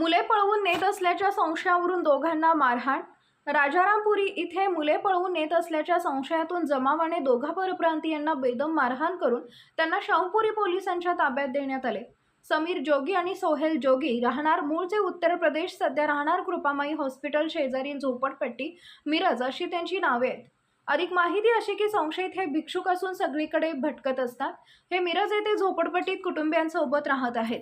मुले पळवून नेत असल्याच्या संशयावरून दोघांना मारहाण. राजारामपुरी इथे मुले पळवून नेत असल्याच्या संशयातून जमावाने दोघा परप्रांतीयांना बेदम मारहाण करून त्यांना शाहूपुरी पोलिसांच्या ताब्यात देण्यात आले. समीर जोगी आणि सोहेल जोगी राहणार मूळचे उत्तर प्रदेश सध्या राहणार कृपामाई हॉस्पिटल शेजारील झोपडपट्टी मिरज अशी त्यांची नावे आहेत. अधिक माहिती अशी की संशयित हे भिक्षुक असून सगळीकडे भटकत असतात. हे मिरज येथे झोपडपट्टीत कुटुंबियांसोबत राहत आहेत.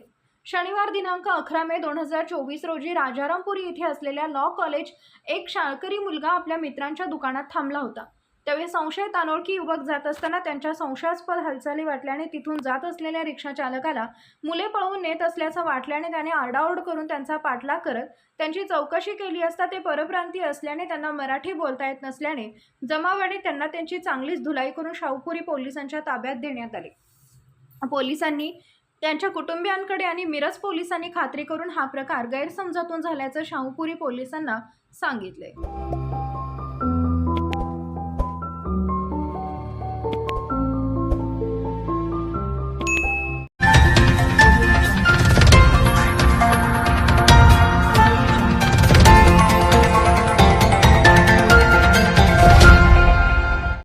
शनिवार दिनांक अकरा मे दोन हजार चोवीस रोजी राजारामपुरी इथे असलेल्या लॉ कॉलेज एक शाळकरी मुलगा आपल्या मित्रांच्या दुकानात थांबला होता. त्यावेळी संशयित अनोळखी युवक जात असताना त्यांच्या संशयास्पद हालचाली वाटल्याने तिथून जात असलेल्या रिक्षा चालकाला मुले पळवून नेत असल्याचं वाटल्याने त्याने आरडाओरड करून त्यांचा पाठलाग करत त्यांची चौकशी केली असता ते परप्रांतीय असल्याने त्यांना मराठी बोलता येत नसल्याने जमावाने त्यांना त्यांची चांगलीच धुलाई करून शाहूपुरी पोलिसांच्या ताब्यात देण्यात आले. पोलिसांनी त्यांच्या कुटुंबियांकडे आणि मिरज पोलिसांनी खात्री करून हा प्रकार गैरसमजातून झाल्याचं शाहूपुरी पोलिसांना सांगितले